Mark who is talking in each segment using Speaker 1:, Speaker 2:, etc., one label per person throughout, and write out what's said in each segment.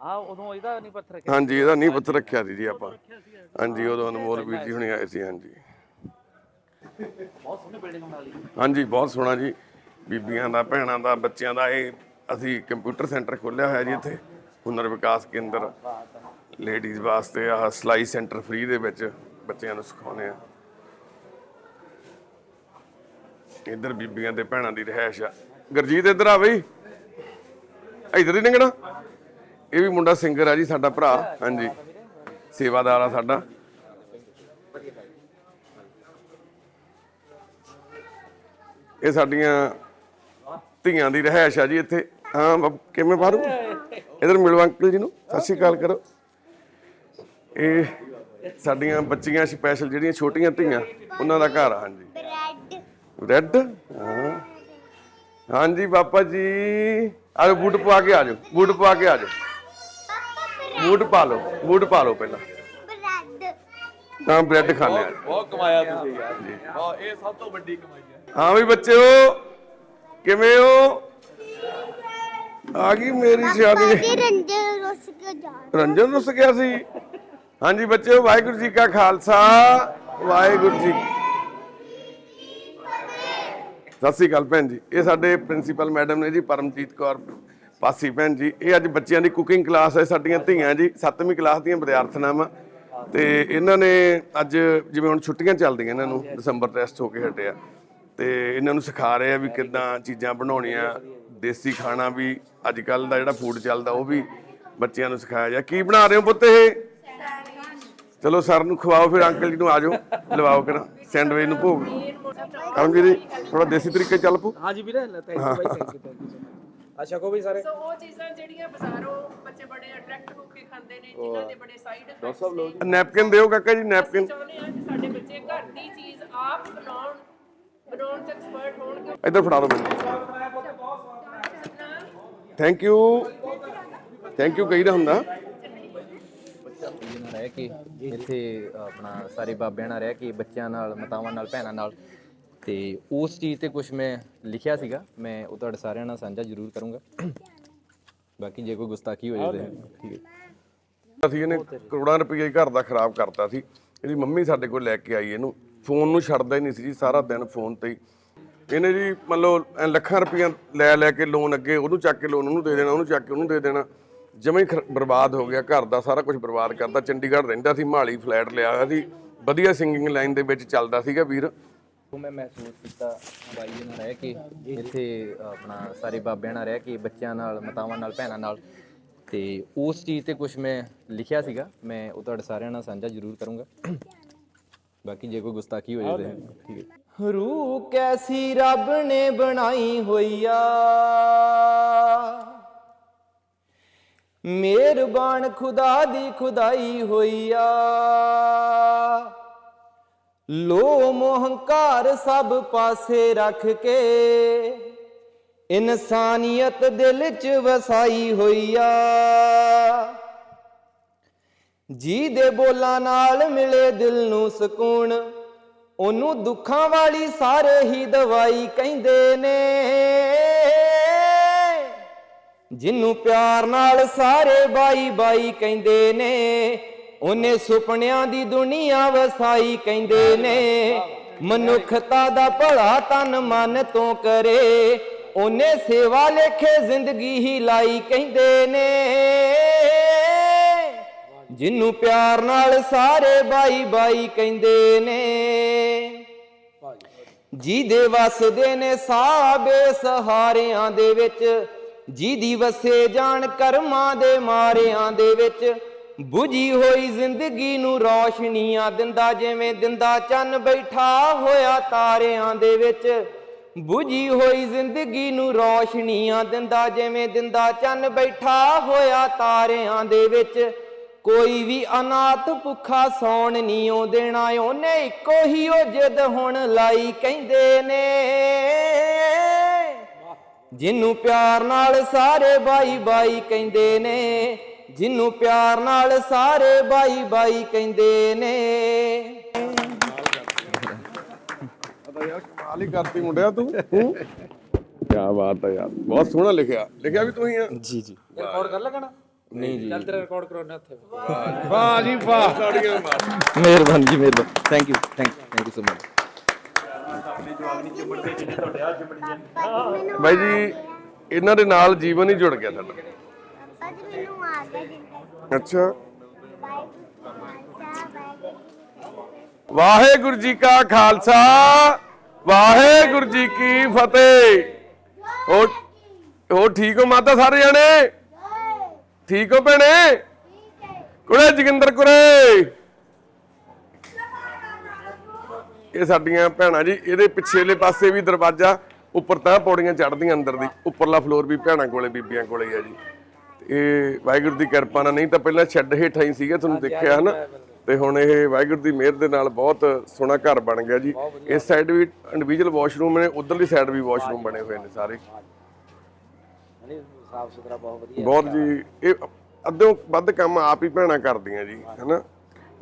Speaker 1: ਆ ਉਦੋਂ
Speaker 2: ਹਾਂਜੀ ਇਹਦਾ ਨਹੀਂ ਪੱਥਰ ਰੱਖਿਆ ਸੀ ਜੀ ਆਪਾਂ। ਹਾਂਜੀ ਉਦੋਂ ਅਨਮੋਲ ਵੀਰ ਜੀ ਹੁਣੇ ਆਏ ਸੀ ਹਾਂਜੀ। ਹਾਂਜੀ ਬਹੁਤ ਸੋਹਣਾ ਜੀ। ਬੀਬੀਆਂ ਦਾ ਭੈਣਾਂ ਦਾ ਬੱਚਿਆਂ ਦਾ ਇਹ ਅਸੀਂ ਕੰਪਿਊਟਰ ਸੈਂਟਰ ਖੋਲ੍ਹਿਆ ਹੋਇਆ ਜੀ ਇੱਥੇ ਹੁਨਰ ਵਿਕਾਸ ਕੇਂਦਰ। ਲੇਡੀਜ਼ ਵਾਸਤੇ ਆ ਸਲਾਈ ਸੈਂਟਰ ਫ੍ਰੀ ਦੇ ਵਿੱਚ ਬੱਚਿਆਂ ਨੂੰ ਸਿਖਾਉਂਦੇ ਆ। ਇੱਧਰ ਬੀਬੀਆਂ ਦੇ ਭੈਣਾਂ ਦੀ ਰਹਿائش ਆ। ਗਰਜੀਤ ਇੱਧਰ ਆ ਬਈ। ਇੱਧਰ ਹੀ ਲੰਘਣਾ। ਇਹ ਵੀ ਮੁੰਡਾ ਸਿੰਗਰ ਆ ਜੀ ਸਾਡਾ ਭਰਾ। ਹਾਂਜੀ। ਸੇਵਾਦਾਰ ਆ ਸਾਡਾ। ਇਹ ਸਾਡੀਆਂ ਧੀਆਂ ਦੀ ਰਹਿائش ਆ ਜੀ ਇੱਥੇ। ਹਾਂ ਕਿਵੇਂ ਬਾਰੂ ਇਧਰ ਮਿਲੋ ਅੰਕਲ ਜੀ ਨੂੰ ਸਤਿ ਸ਼੍ਰੀ ਅਕਾਲ ਕਰੋ। ਇਹ ਸਾਡੀਆਂ ਬੱਚੀਆਂ ਸਪੈਸ਼ਲ ਜਿਹੜੀਆਂ ਛੋਟੀਆਂ ਧੀਆਂ ਉਹਨਾਂ ਦਾ ਘਰ ਆ ਹਾਂਜੀ। ਰੈੱਡ ਹਾਂਜੀ ਬਾਪਾ ਜੀ। ਆਜੋ ਬੂਟ ਪਵਾ ਕੇ ਆਜੋ ਬੂਟ ਪਵਾ ਕੇ ਆਜੋ। ਬੂਟ ਪਾ ਲਓ ਬੂਟ ਪਾ ਲਓ ਪਹਿਲਾਂ।
Speaker 3: ਬ੍ਰੈਡ।
Speaker 2: ਤਾਂ ਬ੍ਰੈਡ ਖਾਣੇ ਆ।
Speaker 4: ਬਹੁਤ ਕਮਾਇਆ ਤੁਸੀਂ ਯਾਰ। ਬਹੁਤ ਇਹ ਸਭ ਤੋਂ ਵੱਡੀ ਕਮਾਈ ਹੈ।
Speaker 2: ਹਾਂ ਵੀ ਬੱਚਿਓ ਕਿਵੇਂ ਹੋ? ਆ ਗਈ ਮੇਰੀ ਸਿਆਣੀ।
Speaker 3: ਪਾਪਾ ਦੇ ਰੰਜਨ ਰੁੱਸ ਕੇ ਜਾ
Speaker 2: ਰੰਜਨ ਰੁੱਸ ਗਿਆ ਸੀ। ਹਾਂਜੀ ਬੱਚਿਓ ਵਾਹਿਗੁਰੂ ਜੀ ਕਾ ਖਾਲਸਾ ਵਾਹਿਗੁਰੂ ਜੀ ਸਤਿ ਸ੍ਰੀ ਅਕਾਲ ਭੈਣ ਜੀ। ਇਹ ਸਾਡੇ ਪ੍ਰਿੰਸੀਪਲ ਮੈਡਮ ਨੇ ਜੀ ਪਰਮਜੀਤ ਕੌਰ। ਪਾਸੀ ਭੈਣ ਜੀ ਇਹ ਅੱਜ ਬੱਚਿਆਂ ਦੀ ਕੁਕਿੰਗ ਕਲਾਸ ਹੈ ਸਾਡੀਆਂ ਧੀਆਂ ਜੀ 7ਵੀਂ ਕਲਾਸ ਦੀਆਂ ਵਿਦਿਆਰਥਣਾਂ ਵਾ। ਤੇ ਇਹਨਾਂ ਨੇ ਅੱਜ ਜਿਵੇਂ ਹੁਣ ਛੁੱਟੀਆਂ ਚੱਲਦੀਆਂ ਇਹਨਾਂ ਨੂੰ ਦਸੰਬਰ ਟੈਸਟ ਹੋ ਕੇ ਹਟਿਆ। ਤੇ ਇਹਨਾਂ ਨੂੰ ਸਿਖਾ ਰਹੇ ਆ ਵੀ ਕਿੱਦਾਂ ਚੀਜ਼ਾਂ ਬਣਾਉਣੀਆਂ ਦੇਸੀ ਖਾਣਾ ਵੀ ਅੱਜ ਕੱਲ ਦਾ ਜਿਹੜਾ ਫੂਡ ਚੱਲਦਾ ਉਹ ਵੀ ਬੱਚਿਆਂ ਨੂੰ ਸਿਖਾਇਆ ਜਾ। ਕੀ ਬਣਾ ਰਹੇ ਹੋ ਪੁੱਤ ਇਹ? ਚਲੋ ਸਰ ਨੂੰ ਖਵਾਓ ਫਿਰ ਅੰਕਲ ਜੀ ਨੂੰ ਆ ਜਾਓ ਲਵਾਓ ਕਰਾਂ ਸੈਂਡਵਿਚ ਨੂੰ ਭੋਗ। ਕਰਮਜੀਤ ਜੀ ਥੋੜਾ ਦੇਸੀ ਤਰੀਕੇ ਚੱਲ ਪੂ
Speaker 1: ਹਾਂਜੀ ਵੀਰੇ ਥੈਂਕ ਯੂ ਬਾਈ ਥੈਂਕ ਯੂ ਥੈਂਕ ਯੂ ਅੱਛਾ ਕੋ ਵੀ ਸਾਰੇ।
Speaker 5: ਸੋ ਉਹ ਚੀਜ਼ਾਂ ਜਿਹੜੀਆਂ ਬਾਜ਼ਾਰੋਂ ਬੱਚੇ ਬੜੇ ਅਟਰੈਕਟ ਹੋ ਕੇ ਖਾਂਦੇ ਨੇ ਜਿਨ੍ਹਾਂ ਦੇ ਬੜੇ ਸਾਈਡ ਇਫੈਕਟਸ ਨੇ।
Speaker 2: ਨੈਪਕਿਨ ਦਿਓ ਕਾਕਾ ਜੀ ਨੈਪਕਿਨ।
Speaker 5: ਚਾਹੁੰਦੇ ਆ ਕਿ ਸਾਡੇ ਬੱਚੇ ਘਰ ਦੀ ਚੀਜ਼ ਆਪ ਬਣਾਉਣ ਬਣਾਉਣ ਚ ਐਕਸਪਰਟ ਹੋਣ ਕਿ
Speaker 2: ਇੱਧਰ ਫੜਾ ਦਿਓ ਮੈਨੂੰ। ਥੈਂਕ ਯੂ ਥੈਂਕ ਯੂ ਕਹੀਦਾ ਹੁੰਦਾ।
Speaker 6: ਰਹਿ ਕੇ ਇੱਥੇ ਆਪਣਾ ਸਾਰੇ ਬਾਬਿਆਂ ਨਾਲ ਰਹਿ ਕੇ ਬੱਚਿਆਂ ਨਾਲ ਮਾਤਾਵਾਂ ਨਾਲ ਭੈਣਾਂ ਨਾਲ ਤੇ ਉਸ ਚੀਜ਼ ਤੇ ਕੁਝ ਮੈਂ ਲਿਖਿਆ ਸੀਗਾ। ਮੈਂ ਉਹ ਤੁਹਾਡੇ ਸਾਰਿਆਂ ਨਾਲ ਸਾਂਝਾ ਜ਼ਰੂਰ ਕਰੂੰਗਾ। ਬਾਕੀ ਜੇ ਕੋਈ ਗੁਸਤਾਖੀ ਹੋਈ ਤੇ ਠੀਕ ਹੈ।
Speaker 2: ਅਸੀਂ ਇਹਨੇ ਕਰੋੜਾਂ ਰੁਪਏ ਘਰ ਦਾ ਖਰਾਬ ਕਰਤਾ ਸੀ। ਇਹਦੀ ਮੰਮੀ ਸਾਡੇ ਕੋਲ ਲੈ ਕੇ ਆਈ ਇਹਨੂੰ। ਫੋਨ ਨੂੰ ਛੱਡਦਾ ਹੀ ਨਹੀਂ ਸੀ ਜੀ, ਸਾਰਾ ਦਿਨ ਫੋਨ ਤੇ ਹੀ। ਇਹਨੇ ਜੀ ਮੰਨ ਲਓ ਐਂ ਲੱਖਾਂ ਰੁਪਈਆ ਲੈ ਲੈ ਕੇ ਲੋਨ ਅੱਗੇ ਉਹਨੂੰ ਚੱਕ ਕੇ ਲੋਨ ਉਹਨੂੰ ਦੇ ਦੇਣਾ, ਉਹਨੂੰ ਚੱਕ ਕੇ ਉਹਨੂੰ ਦੇ ਦੇਣਾ। ਜਮੇ ਹੀ ਬਰਬਾਦ ਹੋ ਗਿਆ। ਘਰ ਦਾ ਸਾਰਾ ਕੁਝ ਬਰਬਾਦ ਕਰਦਾ। ਚੰਡੀਗੜ੍ਹ ਰਹਿੰਦਾ ਸੀ, ਮਾਲੀ ਫਲੈਟ ਲਿਆ ਹੋਇਆ ਸੀ। ਵਧੀਆ ਸਿੰਗਿੰਗ ਲਾਈਨ ਦੇ ਵਿੱਚ ਚੱਲਦਾ ਸੀਗਾ ਵੀਰ।
Speaker 6: ਉਹ ਮੈਂ ਮਹਿਸੂਸ ਕੀਤਾ ਬਾਈ ਜੀ ਨਾਲ ਰਹਿ ਕੇ, ਇੱਥੇ ਆਪਣਾ ਸਾਰੇ ਬਾਬਿਆਂ ਨਾਲ ਰਹਿ ਕੇ, ਬੱਚਿਆਂ ਨਾਲ, ਮਾਤਾਵਾਂ ਨਾਲ, ਭੈਣਾਂ ਨਾਲ। ਤੇ ਉਸ ਚੀਜ਼ ਤੇ ਕੁਝ ਮੈਂ ਲਿਖਿਆ ਸੀਗਾ, ਮੈਂ ਉਹ ਤੁਹਾਡੇ ਸਾਰਿਆਂ ਨਾਲ ਸਾਂਝਾ ਜ਼ਰੂਰ ਕਰੂੰਗਾ। ਬਾਕੀ ਜੇ ਕੋਈ ਗੁਸਤਾਖੀ ਹੋਈ ਤੇ ਠੀਕ ਹੈ। ਰੂਹ ਕੈਸੀ ਰੱਬ ਨੇ ਬਣਾਈ ਹੋਈ ਆ ਮਿਹਰਬਾਨ ਖੁਦਾ ਦੀ ਖੁਦਾਈ ਹੋਈ ਆ ਲੋ ਮੋਹੰਕਾਰ ਸਭ ਪਾਸੇ ਰੱਖ ਕੇ। ਇਨਸਾਨੀਅਤ ਦਿਲ ਚ ਵਸਾਈ ਹੋਈ ਆ ਜੀ ਦੇ ਬੋਲਾਂ ਨਾਲ ਮਿਲੇ ਦਿਲ ਨੂੰ ਸਕੂਨ, ਉਹਨੂੰ ਦੁੱਖਾਂ ਵਾਲੀ ਸਾਰੇ ਹੀ ਦਵਾਈ ਕਹਿੰਦੇ ਨੇ। ਜਿਹਨੂੰ ਪਿਆਰ ਨਾਲ ਸਾਰੇ ਬਾਈ ਬਾਈ ਕਹਿੰਦੇ ਨੇ। ਉਹਨੇ ਸੁਪਨਿਆਂ ਦੀ ਦੁਨੀਆ ਵਸਾਈ ਕਹਿੰਦੇ ਨੇ, ਮਨੁੱਖਤਾ ਦਾ ਭਲਾ ਤਨ ਮਨ ਤੋਂ ਕਰੇ। ਉਹਨੇ ਸੇਵਾ ਲੇਖੇ ਜ਼ਿੰਦਗੀ ਹੀ ਲਾਈ ਕਹਿੰਦੇ ਨੇ। ਜਿਹਨੂੰ ਪਿਆਰ ਨਾਲ ਸਾਰੇ ਬਾਈ ਬਾਈ ਕਹਿੰਦੇ ਨੇ। ਜਿਹਦੇ ਵਸਦੇ ਨੇ ਸਾਬੇ ਸਹਾਰਿਆਂ ਦੇ ਵਿੱਚ, ਜਿਹਦੀ ਵਸੇ ਜਾਣ ਕਰਮਾਂ ਦੇ ਮਾਰਿਆਂ ਦੇ ਵਿੱਚ 부ਜੀ ਹੋਈ ਜ਼ਿੰਦਗੀ ਨੂੰ ਰੌਸ਼ਨੀਆਂ ਦਿੰਦਾ, ਜਿਵੇਂ ਦਿੰਦਾ ਚੰਨ ਬੈਠਾ ਹੋਇਆ ਤਾਰਿਆਂ ਦੇ ਵਿੱਚ। 부ਜੀ ਹੋਈ ਜ਼ਿੰਦਗੀ ਨੂੰ ਰੌਸ਼ਨੀਆਂ ਦਿੰਦਾ, ਜਿਵੇਂ ਦਿੰਦਾ ਚੰਨ ਬੈਠਾ ਹੋਇਆ ਤਾਰਿਆਂ ਦੇ ਵਿੱਚ। ਕੋਈ ਵੀ ਅਨਾਥ ਭੁੱਖਾ ਸੌਣ ਨਹੀਂ ਉਹ ਦੇਣਾ, ਉਹਨੇ ਇੱਕੋ ਹੀ ਉਹ ਜਿੱਦ ਹੁਣ ਲਾਈ ਕਹਿੰਦੇ ਨੇ। ਜਿਹਨੂੰ ਪਿਆਰ ਨਾਲ ਸਾਰੇ ਬਾਈ ਬਾਈ ਕਹਿੰਦੇ ਨੇ ਜਿਹਨੂੰ ਪਿਆਰ ਨਾਲ ਸਾਰੇ ਬਾਈ ਬਾਈ ਕਹਿੰਦੇ ਨੇ।
Speaker 2: ਪਤਾ ਯਾਰ ਕਮਾਲ ਹੀ ਕਰਤੀ ਮੁੰਡਿਆ ਤੂੰ ਕੀ ਬਾਤ ਹੈ ਯਾਰ ਬਹੁਤ ਸੋਹਣਾ ਲਿਖਿਆ ਲਿਖਿਆ ਵੀ ਤੂੰ ਹੀ ਆ।
Speaker 6: ਜੀ ਜੀ।
Speaker 1: ਰਿਕਾਰਡ ਕਰ ਲਗਣਾ
Speaker 6: ਨਹੀਂ ਜੀ।
Speaker 1: ਚੱਲ ਤੇਰਾ ਰਿਕਾਰਡ ਕਰਾਉਣਾ ਉੱਥੇ।
Speaker 4: ਵਾਹ ਜੀ ਵਾਹ।
Speaker 6: ਮਿਹਰਬਾਨੀ ਜੀ ਮਿਹਰਬਾਨੀ। Thank you thank thank you so much
Speaker 2: ਬਾਈ ਜੀ ਇਹਨਾਂ ਦੇ ਨਾਲ ਜੀਵਨ ਹੀ ਜੁੜ ਗਿਆ ਸਾਡਾ ਅੱਛਾ। ਵਾਹਿਗੁਰੂ ਜੀ ਕਾ ਖਾਲਸਾ ਵਾਹਿਗੁਰੂ ਜੀ ਕੀ ਫਤਿਹ। ਹੋ ਹੋ ਠੀਕ ਹੋ ਮਾਤਾ ਸਾਰੇ ਜਣੇ? ਠੀਕ ਹੋ ਭੈਣੇ? ਕੁੜੇ ਜੋਗਿੰਦਰ ਕੁੜੇ। ਇਹ ਸਾਡੀਆਂ ਭੈਣਾਂ ਜੀ ਇਹਦੇ ਪਿਛੇਲੇ ਪਾਸੇ ਵੀ ਦਰਵਾਜ਼ਾ ਉੱਪਰ ਤਾਂ ਪੌੜੀਆਂ ਚੜ੍ਹਦੀਆਂ ਅੰਦਰ ਦੀ ਉੱਪਰਲਾ ਫਲੋਰ ਵੀ ਭੈਣਾਂ ਕੋਲੇ ਬੀਬੀਆਂ ਕੋਲੇ ਹੀ ਆ ਜੀ। ਇਹ ਵਾਹਿਗੁਰੂ ਦੀ ਕਿਰਪਾ ਨਾਲ ਨਹੀਂ ਤਾਂ ਪਹਿਲਾਂ ਛੱਡ ਹੇਠਾਂ ਹੀ ਸੀਗੇ ਤੁਹਾਨੂੰ ਦੇਖਿਆ ਹਨਾ? ਤੇ ਹੁਣ ਇਹ ਵਾਹਿਗੁਰੂ ਦੀ ਮਿਹਰ ਦੇ ਨਾਲ ਬਹੁਤ ਸੋਹਣਾ ਘਰ ਬਣ ਗਿਆ ਜੀ। ਇਸ ਸਾਈਡ ਵੀ ਇੰਡੀਵਿਜੂਅਲ ਵਾਸ਼ਰੂਮ ਨੇ ਉਧਰਲੀ ਸਾਈਡ ਵੀ ਵਾਸ਼ਰੂਮ ਬਣੇ ਹੋਏ ਨੇ ਸਾਰੇ।
Speaker 1: ਸਾਫ਼ ਸੁਥਰਾ ਬਹੁਤ ਵਧੀਆ
Speaker 2: ਬਹੁਤ ਜੀ ਇਹ ਅੱਧੋਂ ਵੱਧ ਕੰਮ ਆਪ ਹੀ ਭੈਣਾਂ ਕਰਦੀਆਂ ਜੀ ਹਨਾ?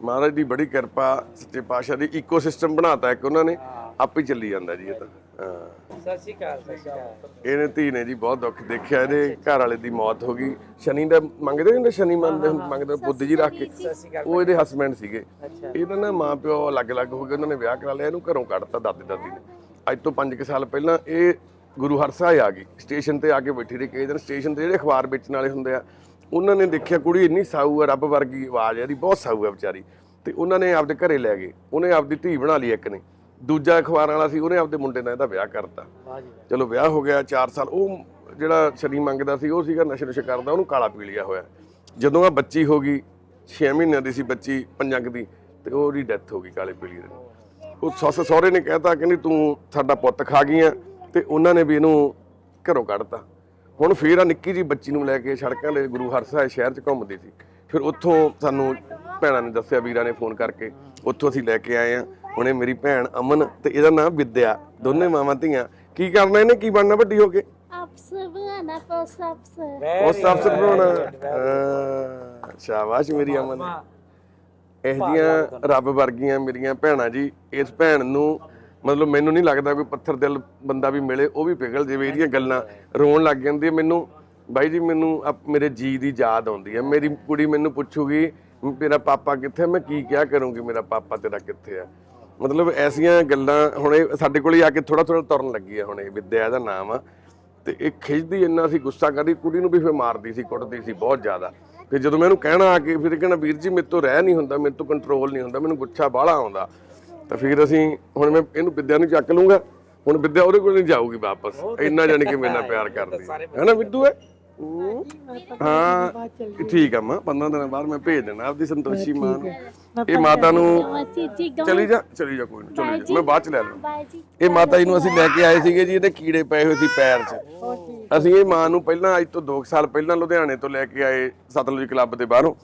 Speaker 2: ਮਹਾਰਾਜ ਦੀ ਬੜੀ ਕਿਰਪਾ ਸੱਚੇ ਪਾਤਸ਼ਾਹ ਦੀ ਈਕੋਸਿਸਟਮ ਬਣਾਤਾ ਇੱਕ ਉਹਨਾਂ ਨੇ ਆਪ ਹੀ ਚੱਲੀ ਜਾਂਦਾ ਜੀ ਇਹ ਤਾਂ। ਹਾਂ।
Speaker 1: ਸਤਿ ਸ਼੍ਰੀ ਅਕਾਲ ਸਤਿ ਸ਼੍ਰੀ ਅਕਾਲ
Speaker 2: ਇਹਨੇ ਧੀ ਨੇ ਜੀ ਬਹੁਤ ਦੁੱਖ ਦੇਖਿਆ ਇਹਦੇ ਘਰ ਵਾਲੇ ਦੀ ਮੌਤ ਹੋ ਗਈ। ਸ਼ਨੀ ਦਾ ਮੰਗਦੇ ਹੁੰਦੇ ਸ਼ਨੀ ਹੁੰਦੇ ਮੰਗਦੇ ਬੁੱਧ ਜੀ ਰੱਖ ਕੇ। ਉਹ ਇਹਦੇ ਹਸਬੰਡ ਸੀਗੇ। ਇਹਦਾ ਨਾ ਮਾਂ ਪਿਓ ਅਲੱਗ-ਅਲੱਗ ਹੋ ਗਏ ਉਹਨਾਂ ਨੇ ਵਿਆਹ ਕਰਾ ਲਿਆ ਇਹਨੂੰ ਘਰੋਂ ਕੱਢਤਾ ਦਾਦੇ ਦਾਦੀ ਨੇ। ਅੱਜ ਤੋਂ 5 ਸਾਲ ਪਹਿਲਾਂ ਇਹ ਗੁਰੂ ਹਰਸਾਏ ਆ ਗਈ ਸਟੇਸ਼ਨ ਤੇ ਆ ਕੇ ਬੈਠੀ ਰਹੀ ਕਈ ਦਿਨ ਸਟੇਸ਼ਨ ਤੇ ਜਿਹੜੇ ਅਖਬਾਰ ਵੇਚਣ ਵਾਲੇ ਹੁੰਦੇ ਆ ਉਹਨਾਂ ਨੇ ਦੇਖਿਆ ਕੁੜੀ ਇੰਨੀ ਸਾਊ ਆ ਰੱਬ ਵਰਗੀ ਆਵਾਜ਼ ਆ ਇਹਦੀ ਬਹੁਤ ਸਾਊ ਆ ਵਿਚਾਰੀ। ਤੇ ਉਹਨਾਂ ਨੇ ਆਪਦੇ ਘਰੇ ਲੈ ਗਏ ਉਹਨੇ ਆਪਦੀ ਧੀ ਬਣਾ ਲਈ ਇੱਕ ਨੇ। ਦੂਜਾ ਅਖਬਾਰਾਂ ਵਾਲਾ ਸੀ ਉਹਨੇ ਆਪਦੇ ਮੁੰਡੇ ਨਾਲ ਇਹਦਾ ਵਿਆਹ ਕਰਤਾ। ਚਲੋ ਵਿਆਹ ਹੋ ਗਿਆ 4 ਸਾਲ ਉਹ ਜਿਹੜਾ ਸ਼ਨੀ ਮੰਗਦਾ ਸੀ ਉਹ ਸੀਗਾ ਨਸ਼ੇ ਨੁਸ਼ੇ ਕਰਦਾ ਉਹਨੂੰ ਕਾਲਾ ਪੀ ਲਿਆ ਹੋਇਆ। ਜਦੋਂ ਆ ਬੱਚੀ ਹੋ ਗਈ 6 ਮਹੀਨਿਆਂ ਦੀ ਸੀ ਬੱਚੀ ਪੰਜਾਂ ਕੁ ਦੀ ਤੇ ਉਹਦੀ ਡੈਥ ਹੋ ਗਈ ਕਾਲੇ ਪੀਲੀ ਦੇ। ਉਹ ਸੱਸ ਸਹੁਰੇ ਨੇ ਕਹਿਤਾ ਕਹਿੰਦੀ ਤੂੰ ਸਾਡਾ ਪੁੱਤ ਖਾ ਗਈਆਂ ਤੇ ਉਹਨਾਂ ਨੇ ਵੀ ਇਹਨੂੰ ਘਰੋਂ ਕੱਢਤਾ। ਹੁਣ ਫੇਰ ਆ ਨਿੱਕੀ ਜੀ ਬੱਚੀ ਨੂੰ ਲੈ ਕੇ ਸੜਕਾਂ ਦੇ ਗੁਰੂ ਹਰਸਾਏ ਸ਼ਹਿਰ 'ਚ ਘੁੰਮਦੀ ਸੀ। ਫਿਰ ਉੱਥੋਂ ਸਾਨੂੰ ਭੈਣਾਂ ਨੇ ਦੱਸਿਆ ਵੀਰਾਂ ਨੇ ਫੋਨ ਕਰਕੇ ਉੱਥੋਂ ਅਸੀਂ ਲੈ ਕੇ ਆਏ ਆ। ਹੁਣੇ ਮੇਰੀ ਭੈਣ ਅਮਨ ਤੇ ਇਹਦਾ ਨਾਮ ਵਿਦਿਆ ਦੋਨੇ ਮਾਵਾਂ ਧੀਆਂ। ਕੀ ਕਰਨਾ ਇਹਨੇ? ਕੀ ਬਣਨਾ ਵੱਡੀ ਹੋ ਕੇ?
Speaker 3: ਅਫਸਰ ਬਣਾ ਪੁਲਿਸ ਅਫਸਰ
Speaker 2: ਉਸ ਅਫਸਰ ਬਣਾਉਣਾ ਹਾਂ, ਸ਼ਾਬਾਸ਼ ਮੇਰੀ ਅਮਨ। ਇਹ ਰੱਬ ਵਰਗੀਆਂ ਮੇਰੀਆਂ ਭੈਣਾਂ ਜੀ ਇਸ ਭੈਣ ਨੂੰ ਮਤਲਬ ਮੈਨੂੰ ਨਹੀਂ ਲੱਗਦਾ ਕੋਈ ਪੱਥਰ ਦਿਲ ਬੰਦਾ ਵੀ ਮਿਲੇ ਉਹ ਵੀ ਪਿਘਲ ਜਾਵੇ ਇਹਦੀਆਂ ਗੱਲਾਂ। ਰੋਣ ਲੱਗ ਜਾਂਦੀ ਹੈ ਮੈਨੂੰ। ਬਾਈ ਜੀ ਮੈਨੂੰ ਅਪ- ਮੇਰੇ ਜੀ ਦੀ ਯਾਦ ਆਉਂਦੀ ਹੈ। ਮੇਰੀ ਕੁੜੀ ਮੈਨੂੰ ਪੁੱਛੂਗੀ ਮੇਰਾ ਪਾਪਾ ਕਿੱਥੇ? ਹੈ? ਮੈਂ ਕੀ ਕਿਹਾ ਕਰੂੰਗੀ? ਮੇਰਾ ਪਾਪਾ ਤੇਰਾ ਕਿੱਥੇ ਆ? ਮਤਲਬ ਐਸੀਆਂ ਗੱਲਾਂ ਹੁਣ ਇਹ ਸਾਡੇ ਕੋਲ ਹੀ ਆ ਕੇ ਥੋੜਾ ਥੋੜਾ ਤੁਰਨ ਲੱਗੀ ਹੈ ਹੁਣ ਇਹ ਵਿਦਿਆ ਦਾ ਨਾਮ ਆ। ਤੇ ਇਹ ਖਿੱਚਦੀ ਇੰਨਾ ਸੀ ਗੁੱਸਾ ਕਰਦੀ ਕੁੜੀ ਨੂੰ ਵੀ ਫਿਰ ਮਾਰਦੀ ਸੀ ਕੁੱਟਦੀ ਸੀ ਬਹੁਤ ਜ਼ਿਆਦਾ। ਫਿਰ ਜਦੋਂ ਮੈਂ ਇਹਨੂੰ ਕਹਿਣਾ ਆ ਕੇ ਫਿਰ ਕਹਿਣਾ ਵੀਰ ਜੀ ਮੇਰੇ ਤੋਂ ਰਹਿ ਨਹੀਂ ਹੁੰਦਾ ਮੇਰੇ ਤੋਂ ਕੰਟਰੋਲ ਨਹੀਂ ਹੁੰਦਾ ਮੈਨੂੰ ਗੁੱਸਾ ਬਾਹਲਾ ਆਉਂਦਾ। ਤਾਂ ਫਿਰ ਅਸੀਂ ਹੁਣ ਮੈਂ ਇਹਨੂੰ ਵਿਦਿਆ ਨੂੰ ਚੱਕ ਲੂੰਗਾ ਹੁਣ ਵਿਦਿਆ ਉਹਦੇ ਕੋਲ ਨਹੀਂ ਜਾਊਗੀ ਵਾਪਸ। ਇੰਨਾ ਜਾਣੀ ਕਿ ਮੇਰੇ ਨਾਲ ਪਿਆਰ ਕਰਦੀ ਹੈ ਹੈਨਾ ਵਿਦੂ ਹੈ? ਹੂੰ। ਹਾਂ ਠੀਕ ਆ ਮਾਂ 15 ਦਿਨਾਂ ਬਾਅਦ ਮੈਂ ਭੇਜ ਦੇਣਾ ਆਪਦੀ ਸੰਤੋਸ਼ੀ ਮਾਂ ਨੂੰ। ਇਹ ਮਾਤਾ ਨੂੰ ਚਲੀ ਜਾ ਚਲੀ ਜਾ ਕੋਈ ਨਾ ਚਲੀ ਜਾ ਮੈਂ ਬਾਅਦ ਚ ਲੈ ਲਵਾਂ
Speaker 3: ਬਾਈ ਜੀ
Speaker 2: ਇਹ ਮਾਤਾ ਜੀ ਨੂੰ ਅਸੀਂ ਲੈ ਕੇ ਆਏ ਸੀਗੇ ਜੀ ਇਹਦੇ ਕੀੜੇ ਪਏ ਹੋਏ ਸੀ ਪੈਰ 'ਚ। ਅਸੀਂ ਇਹ ਮਾਂ ਨੂੰ ਪਹਿਲਾਂ ਅੱਜ ਤੋਂ 2 ਸਾਲ ਪਹਿਲਾਂ ਲੁਧਿਆਣੇ ਤੋਂ ਲੈ ਕੇ ਆਏ ਸਤਲੁਜ ਕਲੱਬ ਦੇ ਬਾਹਰੋਂ।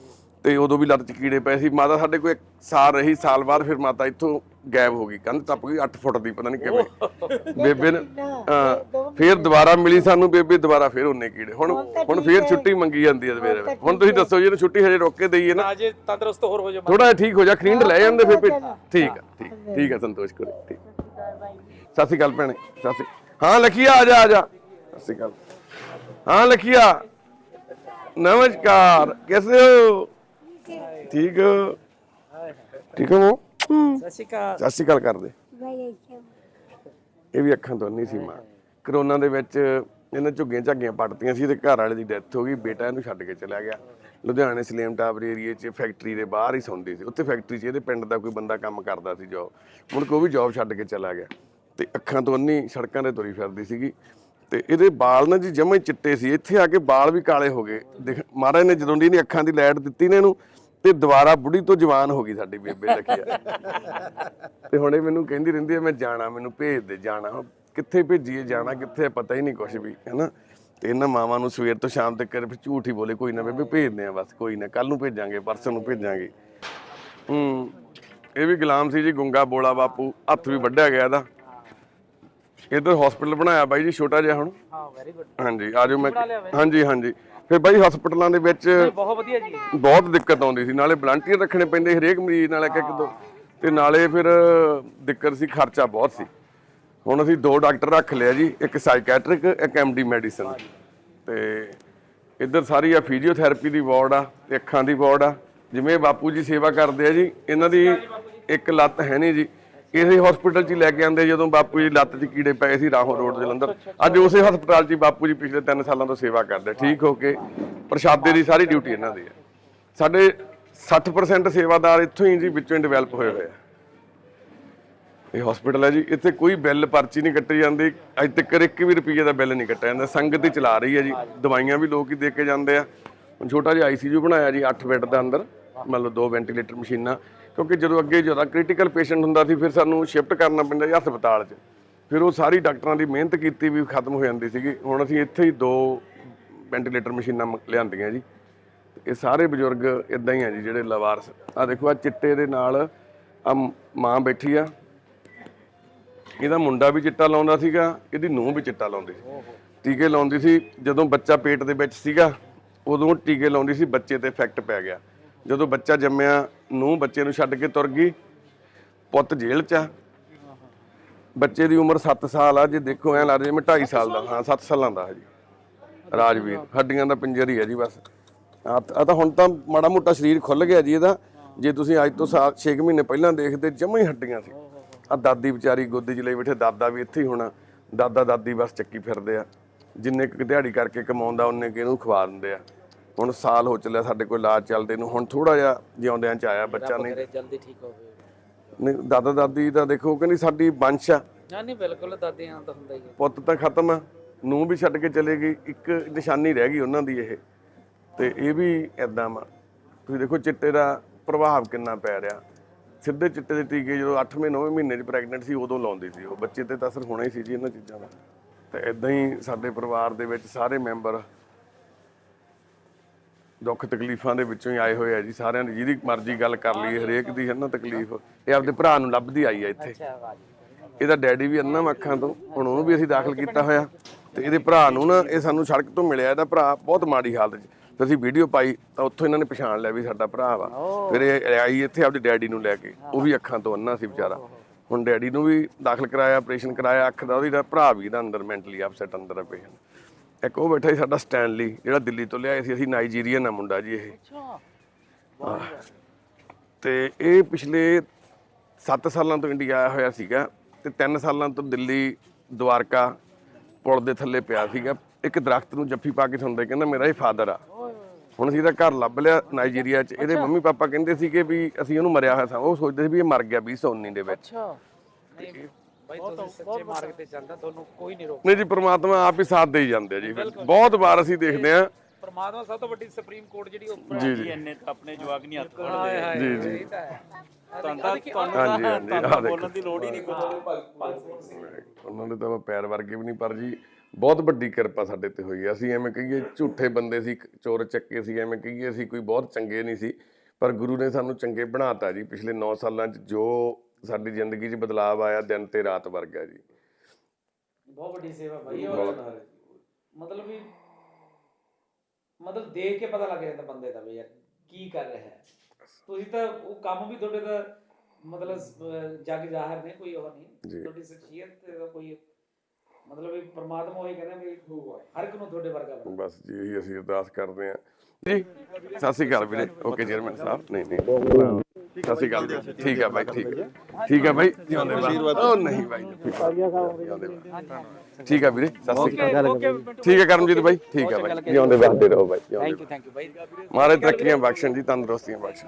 Speaker 2: ਤੇ ਉਦੋਂ ਵੀ ਲੱਤ 'ਚ ਕੀੜੇ ਪਏ ਸੀ। ਮਾਤਾ ਸਾਡੇ ਕੋਲ ਇੱਕ ਸਾਲ ਰਹੀ ਸਾਲ ਬਾਅਦ ਫਿਰ ਮਾਤਾ ਇੱਥੋਂ ਗਾਇਬ ਹੋ ਗਈ। ਕੰਧ ਟੱਪ ਗਈ 8 ਫੁੱਟ ਦੀ ਪਤਾ ਨਹੀਂ ਕਿਵੇਂ। ਬੇਬੇ ਨੇ ਹਾਂ ਫਿਰ ਦੁਬਾਰਾ ਮਿਲੀ ਸਾਨੂੰ ਬੇਬੇ ਦੁਬਾਰਾ ਫਿਰ ਉਹਨੇ ਕੀੜੇ। ਹੁਣ ਹੁਣ ਫਿਰ ਛੁੱਟੀ ਮੰਗੀ ਜਾਂਦੀ ਹੈ ਸਵੇਰੇ ਹੁਣ ਤੁਸੀਂ ਦੱਸੋ ਜੀ ਇਹਨੂੰ ਛੁੱਟੀ ਹਜੇ ਰੋਕ ਕੇ ਦਈਏ ਨਾ।
Speaker 1: ਅਜੇ ਤੰਦਰੁਸਤ ਹੋਰ ਹੋ ਜਾ
Speaker 2: ਥੋੜਾ ਜਿਹਾ ਠੀਕ ਹੋ ਜਾ ਖਰੀਂਡ ਲੈ ਜਾਂਦੇ ਫਿਰ ਭੇਜ- ਠੀਕ ਆ ਠੀਕ ਠੀਕ ਆ ਸੰਤੋਸ਼ ਕੋਲੇ ਠੀਕ। ਸਤਿ ਸ਼੍ਰੀ ਅਕਾਲ ਭੈਣੇ ਸਤਿ ਸ਼੍ਰੀ ਹਾਂ ਲਖੀਆ ਆ ਜਾ ਆ ਜਾ। ਸਤਿ ਸ਼੍ਰੀ ਅਕਾਲ। ਹਾਂ ਲਖੀਆ। ਨਮਸਕਾਰ ਹੋ? ਠੀਕ। ਠੀਕ ਹੋ।
Speaker 1: ਸਤਿ ਸ਼੍ਰੀ ਅਕਾਲ।
Speaker 2: ਸਤਿ ਸ਼੍ਰੀ ਅਕਾਲ ਕਰਦੇ।
Speaker 3: ਬਾਈ
Speaker 2: ਇਹ ਵੀ ਅੱਖਾਂ ਤੋਂ ਨਹੀਂ ਸੀ ਮਾਂ ਕਰੋਨਾ ਦੇ ਵਿੱਚ ਇਹਨਾਂ ਝੁੱਗੀਆਂ ਝਾਗੀਆਂ ਪੱਟਤੀਆਂ ਸੀ ਤੇ ਘਰ ਵਾਲੇ ਦੀ ਡੈਥ ਹੋ ਗਈ। ਬੇਟਾ ਇਹਨੂੰ ਛੱਡ ਕੇ ਚਲਾ ਗਿਆ। ਲੁਧਿਆਣੇ ਸਲੇਮ ਟਾਵਰ ਏਰੀਏ 'ਚ ਫੈਕਟਰੀ ਦੇ ਬਾਹਰ ਹੀ ਸੌਂਦੀ ਸੀ। ਉੱਥੇ ਫੈਕਟਰੀ 'ਚ ਇਹਦੇ ਪਿੰਡ ਦਾ ਕੋਈ ਬੰਦਾ ਕੰਮ ਕਰਦਾ ਸੀ ਜੋਬ ਹੁਣ ਕੋਈ ਵੀ ਜੋਬ ਛੱਡ ਕੇ ਚਲਾ ਗਿਆ। ਤੇ ਅੱਖਾਂ ਤੋਂ ਅੰਨੀ ਸੜਕਾਂ ਤੇ ਤੁਰੀ ਫਿਰਦੀ ਸੀਗੀ। ਤੇ ਇਹਦੇ ਵਾਲ ਨਾ ਜੀ ਜਮਾਂ ਚਿੱਟੇ ਸੀ। ਇੱਥੇ ਆ ਕੇ ਵਾਲ ਵੀ ਕਾਲੇ ਹੋ ਗਏ। ਮਹਾਰਾਜ ਨੇ ਜਦੋਂ ਦੀ ਅੱਖਾਂ ਦੀ ਲਾਈਟ ਦਿੱਤੀ ਨੇ ਇਹਨੂੰ ਤੇ ਦੁਬਾਰਾ ਬੁੜੀ ਤੋਂ ਜਵਾਨ ਹੋ ਗਈ ਸਾਡੀ ਬੇਬੇ ਲਖੀਆ ਤੇ ਹੁਣੇ ਮੈਨੂੰ ਕਹਿੰਦੀ ਰਹਿੰਦੀ ਹੈ ਮੈਂ ਜਾਣਾ ਮੈਨੂੰ ਭੇਜ ਦੇ ਜਾਣਾ। ਕਿੱਥੇ ਭੇਜੀਏ ਜਾਣਾ ਕਿੱਥੇ ਪਤਾ ਹੀ ਨਹੀਂ ਕੁਝ ਵੀ ਹੈਨਾ? ਤੇ ਇਹਨਾਂ ਮਾਵਾਂ ਨੂੰ ਸਵੇਰ ਤੋਂ ਸ਼ਾਮ ਤੱਕ ਫਿਰ ਝੂਠ ਹੀ ਬੋਲੇ ਕੋਈ ਨਾ ਬੇਬੇ ਭੇਜਦੇ ਆ ਬਸ ਕੋਈ ਨਾ ਕੱਲ ਨੂੰ ਭੇਜਾਂਗੇ ਪਰਸੋਂ ਨੂੰ ਭੇਜਾਂਗੇ। ਹੂੰ ਇਹ ਵੀ ਗੁਲਾਮ ਸੀ ਜੀ ਗੁੰਗਾ ਬੋਲਾ ਬਾਪੂ ਹੱਥ ਵੀ ਵੱਢਿਆ ਗਿਆ ਇਹਦਾ। ਇਧਰ ਹਸਪੀਟਲ ਬਣਾਇਆ ਬਾਈ ਜੀ ਛੋਟਾ ਜਿਹਾ ਹੁਣ।
Speaker 1: ਹਾਂ ਵੈਰੀ ਗੁੱਡ
Speaker 2: ਹਾਂਜੀ ਆਜੋ ਮੈਂ ਹਾਂਜੀ ਹਾਂਜੀ। ਫਿਰ ਬਾਈ ਹਸਪੀਟਲਾਂ ਦੇ ਵਿੱਚ
Speaker 1: ਬਹੁਤ ਵਧੀਆ ਜੀ।
Speaker 2: ਬਹੁਤ ਦਿੱਕਤ ਆਉਂਦੀ ਸੀ। ਨਾਲੇ ਵਲੰਟੀਅਰ ਰੱਖਣੇ ਪੈਂਦੇ ਹਰੇਕ ਮਰੀਜ਼ ਨਾਲ ਇੱਕ ਇੱਕ ਦੋ। ਤੇ ਨਾਲੇ ਫਿਰ ਦਿੱਕਤ ਸੀ ਖਰਚਾ ਬਹੁਤ ਸੀ। ਹੁਣ ਅਸੀਂ ਦੋ ਡਾਕਟਰ ਰੱਖ ਲਿਆ ਜੀ ਇੱਕ ਸਾਈਕੈਟ੍ਰਿਕ ਇੱਕ ਐਮਡੀ ਮੈਡੀਸਨ ਤੇ ਇੱਧਰ ਸਾਰੀ ਆ ਫਿਜ਼ੀਓਥੈਰੇਪੀ ਦੀ ਵਾਰਡ ਆ ਤੇ ਅੱਖਾਂ ਦੀ ਵਾਰਡ ਆ। ਜਿਵੇਂ ਬਾਪੂ ਜੀ ਸੇਵਾ ਕਰਦੇ ਆ ਜੀ ਇਹਨਾਂ ਦੀ ਇੱਕ ਲੱਤ ਹੈ ਨਹੀਂ ਜੀ। ਇਸੇ ਹਸਪੀਟਲ 'ਚ ਹੀ ਲੈ ਕੇ ਆਂਦੇ ਜਦੋਂ ਬਾਪੂ ਜੀ ਲੱਤ 'ਚ ਕੀੜੇ ਪਏ ਸੀ ਰਾਹੋਂ ਰੋਡ ਜਲੰਧਰ ਅੱਜ ਉਸੇ ਹਸਪਤਾਲ 'ਚ ਹੀ ਬਾਪੂ ਜੀ ਪਿਛਲੇ 3 ਸਾਲਾਂ ਤੋਂ ਸੇਵਾ ਕਰਦੇ ਠੀਕ ਹੋ ਕੇ। ਪ੍ਰਸ਼ਾਦੇ ਦੀ ਸਾਰੀ ਡਿਊਟੀ ਇਹਨਾਂ ਦੀ ਹੈ। ਸਾਡੇ 60% ਸੇਵਾਦਾਰ ਇੱਥੋਂ ਹੀ ਜੀ ਵਿੱਚੋਂ ਡਿਵੈਲਪ ਹੋਏ ਹੋਏ ਆ। ਇਹ ਹਸਪੀਟਲ ਹੈ ਜੀ ਇੱਥੇ ਕੋਈ ਬਿੱਲ ਪਰਚੀ ਨਹੀਂ ਕੱਟੀ ਜਾਂਦੀ। ਅੱਜ ਤੱਕ ਇੱਕ ਵੀ ਰੁਪਈਏ ਦਾ ਬਿੱਲ ਨਹੀਂ ਕੱਟਿਆ ਜਾਂਦਾ। ਸੰਗਤ ਹੀ ਚਲਾ ਰਹੀ ਹੈ ਜੀ। ਦਵਾਈਆਂ ਵੀ ਲੋਕ ਹੀ ਦੇ ਕੇ ਜਾਂਦੇ ਆ। ਹੁਣ ਛੋਟਾ ਜਿਹਾ ਆਈਸੀਯੂ ਬਣਾਇਆ ਜੀ 8 ਬੈੱਡ ਦਾ ਅੰਦਰ। ਮਤਲਬ ਦੋ ਵੈਂਟੀਲੇਟਰ ਮਸ਼ੀਨਾਂ। ਕਿਉਂਕਿ ਜਦੋਂ ਅੱਗੇ ਜਦੋਂ ਕ੍ਰਿਟੀਕਲ ਪੇਸ਼ੈਂਟ ਹੁੰਦਾ ਸੀ, ਫਿਰ ਸਾਨੂੰ ਸ਼ਿਫਟ ਕਰਨਾ ਪੈਂਦਾ ਸੀ ਹਸਪਤਾਲ 'ਚ। ਫਿਰ ਉਹ ਸਾਰੀ ਡਾਕਟਰਾਂ ਦੀ ਮਿਹਨਤ ਕੀਤੀ ਵੀ ਖਤਮ ਹੋ ਜਾਂਦੀ ਸੀਗੀ। ਹੁਣ ਅਸੀਂ ਇੱਥੇ ਹੀ ਦੋ ਵੈਂਟੀਲੇਟਰ ਮਸ਼ੀਨਾਂ ਲਿਆਂਦੀਆਂ ਜੀ। ਇਹ ਸਾਰੇ ਬਜ਼ੁਰਗ ਇਦਾਂ ਹੀ ਆ ਜੀ, ਜਿਹੜੇ ਲਵਾਰਸ। ਆ ਦੇਖੋ ਆ ਚਿੱਟੇ ਦੇ ਨਾਲ ਆ ਮਾਂ ਬੈਠੀ ਆ। ਇਹਦਾ ਮੁੰਡਾ ਵੀ ਚਿੱਟਾ ਲਾਉਂਦਾ ਸੀਗਾ, ਇਹਦੀ ਨੂੰਹ ਵੀ ਚਿੱਟਾ ਲਾਉਂਦੀ ਸੀ। ਟੀਕੇ ਲਾਉਂਦੀ ਸੀ, ਜਦੋਂ ਬੱਚਾ ਪੇਟ ਦੇ ਵਿੱਚ ਸੀਗਾ, ਉਦੋਂ ਟੀਕੇ ਲਾਉਂਦੀ ਸੀ, ਬੱਚੇ ਤੇ ਇਫੈਕਟ ਪੈ ਗਿਆ। ਜਦੋਂ ਬੱਚਾ ਜੰਮਿਆ ਨੂੰਹ ਬੱਚੇ ਨੂੰ ਛੱਡ ਕੇ ਤੁਰ ਗਈ। ਪੁੱਤ ਜੇਲ੍ਹ 'ਚ ਆ। ਬੱਚੇ ਦੀ ਉਮਰ 7 ਸਾਲ ਆ। ਜੇ ਦੇਖੋ, ਐ ਲੱਗਦਾ ਜਿਵੇਂ 2.5 ਸਾਲ ਦਾ। ਹਾਂ 7 ਸਾਲਾਂ ਦਾ ਹੈ ਜੀ। ਰਾਜਵੀਰ। ਹੱਡੀਆਂ ਦਾ ਪਿੰਜਰ ਹੀ ਹੈ ਜੀ ਬਸ। ਆ ਤਾਂ ਹੁਣ ਤਾਂ ਮਾੜਾ ਮੋਟਾ ਸਰੀਰ ਖੁੱਲ ਗਿਆ ਜੀ ਇਹਦਾ। ਜੇ ਤੁਸੀਂ ਅੱਜ ਤੋਂ 6 ਮਹੀਨੇ ਪਹਿਲਾਂ ਦੇਖਦੇ, ਜਮਾਂ ਹੀ ਹੱਡੀਆਂ ਸੀ। ਆ ਦਾਦੀ ਵਿਚਾਰੀ ਗੋਦੀ 'ਚ ਲਈ ਬੈਠੇ। ਦਾਦਾ ਵੀ ਇੱਥੇ ਹੀ ਹੋਣਾ। ਦਾਦਾ ਦਾਦੀ ਬਸ ਚੱਕੀ ਫਿਰਦੇ ਆ। ਜਿੰਨੇ ਕੁ ਦਿਹਾੜੀ ਕਰਕੇ ਕਮਾਉਂਦਾ, ਉਹਨੇ ਕਿ ਇਹਨੂੰ ਖਵਾ ਦਿੰਦੇ ਆ। ਹੁਣ ਸਾਲ ਹੋ ਚੱਲਿਆ ਸਾਡੇ ਕੋਲ ਇਲਾਜ ਚੱਲਦੇ ਨੂੰ ਹੁਣ ਥੋੜਾ ਜਿਹਾ ਜਿਉਂਦਿਆਂ ਚ ਆਇਆ ਬੱਚਾ ਨਹੀਂ।
Speaker 1: ਕਰੇ ਜਲਦੀ ਠੀਕ ਹੋਵੇ
Speaker 2: ਨਹੀਂ ਦਾਦਾ ਦਾਦੀ ਦਾ ਦੇਖੋ ਕਹਿੰਦੀ ਸਾਡੀ ਵੰਸ਼ ਆ।
Speaker 1: ਨਾ ਨਹੀਂ ਬਿਲਕੁਲ ਦਾਦੀਆਂ ਤਾਂ ਹੁੰਦਾ ਹੀ ਹੈ
Speaker 2: ਪੁੱਤ ਤਾਂ ਖਤਮ ਆ ਨੂੰ ਵੀ ਛੱਡ ਕੇ ਚਲੇ ਗਈ ਇੱਕ ਨਿਸ਼ਾਨੀ ਰਹਿ ਗਈ ਉਹਨਾਂ ਦੀ ਇਹ। ਤੇ ਇਹ ਵੀ ਐਦਾਂ ਵਾ। ਤੁਸੀਂ ਦੇਖੋ ਚਿੱਟੇ ਦਾ ਪ੍ਰਭਾਵ ਕਿੰਨਾ ਪੈ ਰਿਹਾ। ਸਿੱਧੇ ਚਿੱਟੇ ਦੇ ਟੀਕੇ ਜਦੋਂ 8ਵੇਂ 9ਵੇਂ ਮਹੀਨੇ 'ਚ ਪ੍ਰੈਗਨੈਂਟ ਸੀ ਉਦੋਂ ਲਾਉਂਦੀ ਸੀ ਉਹ। ਬੱਚੇ ਤੇ ਤਾਂ ਅਸਰ ਹੋਣਾ ਹੀ ਸੀ ਜੀ ਇਹਨਾਂ ਚੀਜ਼ਾਂ ਦਾ। ਤੇ ਐਦਾਂ ਹੀ ਸਾਡੇ ਪਰਿਵਾਰ ਦੇ ਵਿੱਚ ਸਾਰੇ ਮੈਂਬਰ ਦੁੱਖ ਤਕਲੀਫਾਂ ਦੇ ਵਿੱਚੋਂ ਹੀ ਆਏ ਹੋਏ ਆ ਜੀ ਸਾਰਿਆਂ ਦੀ ਜਿਹਦੀ ਮਰਜ਼ੀ ਗੱਲ ਕਰ ਲਈਏ ਹਰੇਕ ਦੀ ਹੈ ਨਾ ਤਕਲੀਫ। ਇਹ ਆਪਦੇ ਭਰਾ ਨੂੰ ਲੱਭਦੀ ਆਈ ਆ ਇੱਥੇ। ਇਹਦਾ ਡੈਡੀ ਵੀ ਅੰਨਾ ਅੱਖਾਂ ਤੋਂ ਹੁਣ ਉਹਨੂੰ ਵੀ ਅਸੀਂ ਦਾਖਲ ਕੀਤਾ ਹੋਇਆ। ਤੇ ਇਹਦੇ ਭਰਾ ਨੂੰ ਨਾ ਇਹ ਸਾਨੂੰ ਸੜਕ ਤੋਂ ਮਿਲਿਆ ਇਹਦਾ ਭਰਾ ਬਹੁਤ ਮਾੜੀ ਹਾਲਤ 'ਚ। ਫਿਰ ਅਸੀਂ ਵੀਡੀਓ ਪਾਈ ਤਾਂ ਉੱਥੋਂ ਇਹਨਾਂ ਨੇ ਪਛਾਣ ਲਿਆ ਵੀ ਸਾਡਾ ਭਰਾ ਵਾ। ਫਿਰ ਇਹ ਆਈ ਇੱਥੇ ਆਪਦੇ ਡੈਡੀ ਨੂੰ ਲੈ ਕੇ ਉਹ ਵੀ ਅੱਖਾਂ ਤੋਂ ਅੰਨਾ ਸੀ ਵਿਚਾਰਾ। ਹੁਣ ਡੈਡੀ ਨੂੰ ਵੀ ਦਾਖਲ ਕਰਾਇਆ ਆਪਰੇਸ਼ਨ ਕਰਾਇਆ ਅੱਖ ਦਾ ਉਹਦੀ ਦਾ ਭਰਾ ਵੀ ਇਹਦਾ ਅੰਦਰ ਮੈਂਟਲੀ ਅਪਸੈਟ ਅੰਦਰ ਆ ਪੇਸ਼ੈਂਟ ਇੱਕ ਉਹ ਬੈਠਾ ਸੀ ਸਾਡਾ ਸਟੈਨਲੀ ਜਿਹੜਾ ਦਿੱਲੀ ਤੋਂ ਲਿਆਏ ਸੀ ਅਸੀਂ ਨਾਈਜੀਰੀਅਨ ਆ ਮੁੰਡਾ ਜੀ ਇਹ। ਤੇ ਇਹ ਪਿਛਲੇ 7 ਸਾਲਾਂ ਤੋਂ ਇੰਡੀਆ ਆਇਆ ਹੋਇਆ ਸੀਗਾ ਤੇ 3 ਸਾਲਾਂ ਤੋਂ ਦਿੱਲੀ ਦਵਾਰਕਾ ਪੁਲ ਦੇ ਥੱਲੇ ਪਿਆ ਸੀਗਾ। ਇੱਕ ਦਰਖਤ ਨੂੰ ਜੱਫੀ ਪਾ ਕੇ ਸੁਣਦੇ ਕਹਿੰਦਾ ਮੇਰਾ ਇਹ ਫਾਦਰ ਆ। ਹੁਣ ਅਸੀਂ ਇਹਦਾ ਘਰ ਲੱਭ ਲਿਆ ਨਾਈਜੀਰੀਆ 'ਚ। ਇਹਦੇ ਮੰਮੀ ਪਾਪਾ ਕਹਿੰਦੇ ਸੀ ਵੀ ਅਸੀਂ ਉਹਨੂੰ ਮਰਿਆ ਹੋਇਆ ਸਾਂ। ਉਹ ਸੋਚਦੇ ਸੀ ਵੀ ਇਹ ਮਰ ਗਿਆ 2019 ਦੇ ਵਿੱਚ।
Speaker 1: ਅੱਛਾ। ਬਾਈ ਤੁਸੀਂ ਸੱਚੇ ਮਾਰਗ ਤੇ ਚੱਲਦਾ ਤੁਹਾਨੂੰ ਕੋਈ ਨਹੀਂ ਰੋਕ
Speaker 2: ਨਹੀਂ ਜੀ ਪ੍ਰਮਾਤਮਾ ਆਪ ਹੀ ਸਾਥ ਦੇਈ ਜਾਂਦੇ ਆ ਜੀ ਬਹੁਤ ਵਾਰ ਅਸੀਂ ਦੇਖਦੇ ਆ
Speaker 1: ਪਰਮਾਤਮਾ ਸਭ ਤੋਂ ਵੱਡੀ ਸੁਪਰੀਮ ਕੋਰਟ ਜਿਹੜੀ ਉਹ
Speaker 2: ਜੀ ਜੀ।
Speaker 7: ਇੰਨੇ ਤਾਂ ਆਪਣੇ ਜਵਾਕ ਨਹੀਂ ਹੱਥ
Speaker 1: ਹਾਏ ਹਾਏ
Speaker 2: ਜੀ, ਜੀ।
Speaker 1: ਇਹ ਤਾਂ ਹੈ।
Speaker 7: ਤੁਹਾਨੂੰ ਤਾਂ ਤੁਹਾਨੂੰ
Speaker 2: ਹਾਂਜੀ ਹਾਂਜੀ ਆਹ
Speaker 7: ਤਾਂ
Speaker 2: ਦੇਖੋ।
Speaker 7: ਬੋਲਣ ਦੀ ਲੋੜ ਹੀ ਨਹੀਂ ਕੋਈ।
Speaker 2: ਉਹਨਾਂ ਦੇ ਤਾਂ ਪੈਰ ਵਰਗੇ ਵੀ ਨਹੀਂ ਪਰ ਜੀ ਬਹੁਤ ਵੱਡੀ ਕਿਰਪਾ ਸਾਡੇ ਤੇ ਹੋਈ। ਅਸੀਂ ਐਵੇਂ ਕਹੀਏ ਝੂਠੇ ਬੰਦੇ ਸੀ ਚੋਰ ਚੱਕੇ ਸੀ ਐਵੇਂ ਕਹੀਏ ਅਸੀਂ ਕੋਈ ਬਹੁਤ ਚੰਗੇ ਨਹੀਂ ਸੀ। ਪਰ ਗੁਰੂ ਨੇ ਸਾਨੂੰ ਚੰਗੇ ਬਣਾਤਾ ਜੀ। ਪਿਛਲੇ 9 ਸਾਲਾਂ 'ਚ ਜੋ ਸਾਡੀ ਜ਼ਿੰਦਗੀ 'ਚ ਬਦਲਾਅ ਆਇਆ ਦਿਨ ਤੇ ਰਾਤ ਵਰਗਾ ਜੀ।
Speaker 1: ਬਹੁਤ ਵੱਡੀ ਸੇਵਾ ਭਾਈ ਉਹ ਮਤਲਬ ਵੀ ਮਤਲਬ ਦੇਖ ਕੇ ਪਤਾ ਲੱਗ ਜਾਂਦਾ ਬੰਦੇ ਦਾ ਵੀ ਯਾਰ ਕੀ ਕਰ ਰਿਹਾ ਹੈ। ਤੁਸੀਂ ਤਾਂ ਉਹ ਕੰਮ ਵੀ ਤੁਹਾਡੇ ਦਾ ਮਤਲਬ ਜਗ ਜ਼ਾਹਰ ਨੇ ਕੋਈ ਉਹ ਨਹੀਂ। ਤੁਹਾਡੀ ਸ਼ਖਸੀਅਤ ਦਾ ਕੋਈ ਮਤਲਬ ਵੀ ਪ੍ਰਮਾਤਮਾ ਉਹ ਹੀ ਕਹਿੰਦਾ ਵੀ ਹਰ ਇੱਕ ਨੂੰ ਤੁਹਾਡੇ ਵਰਗਾ ਬਣਾ।
Speaker 2: ਬਸ ਜੀ ਇਹੀ ਅਸੀਂ ਅਰਦਾਸ ਕਰਦੇ ਜੀ ਸਤਿ ਸ਼੍ਰੀ ਅਕਾਲ ਵੀਰੇ। ਓਕੇ ਚੇਅਰਮੈਨ ਸਾਹਿਬ। ਨਹੀਂ ਨਹੀਂ। ਸਤਿ ਸ਼੍ਰੀ ਅਕਾਲ ਜੀ। ਠੀਕ ਹੈ ਬਾਈ ਠੀਕ ਠੀਕ ਹੈ ਬਾਈ। ਜਿਉਂਦੇ ਬਾਈ ਉਹ ਨਹੀਂ ਜਿਉਂਦੇ ਬਾਈ। ਠੀਕ ਹੈ। ਵੀਰੇ। ਸਤਿ ਸ਼੍ਰੀ ਅਕਾਲ। ਠੀਕ ਹੈ ਕਰਮਜੀਤ ਬਾਈ ਠੀਕ ਹੈ ਬਾਈ। ਜਿਉਂਦੇ ਬਾਈ ਰਹੋ ਬਾਈ ਜਿਉਂਦੇ
Speaker 1: ਥੈਂਕ ਯੂ ਥੈਂਕ ਯੂ ਬਾਈ
Speaker 2: ਮਾਰੇ ਤਰੱਕੀਆਂ ਬਖਸ਼ਣ ਜੀ ਤੰਦਰੁਸਤੀਆਂ ਬਖਸ਼ਣ।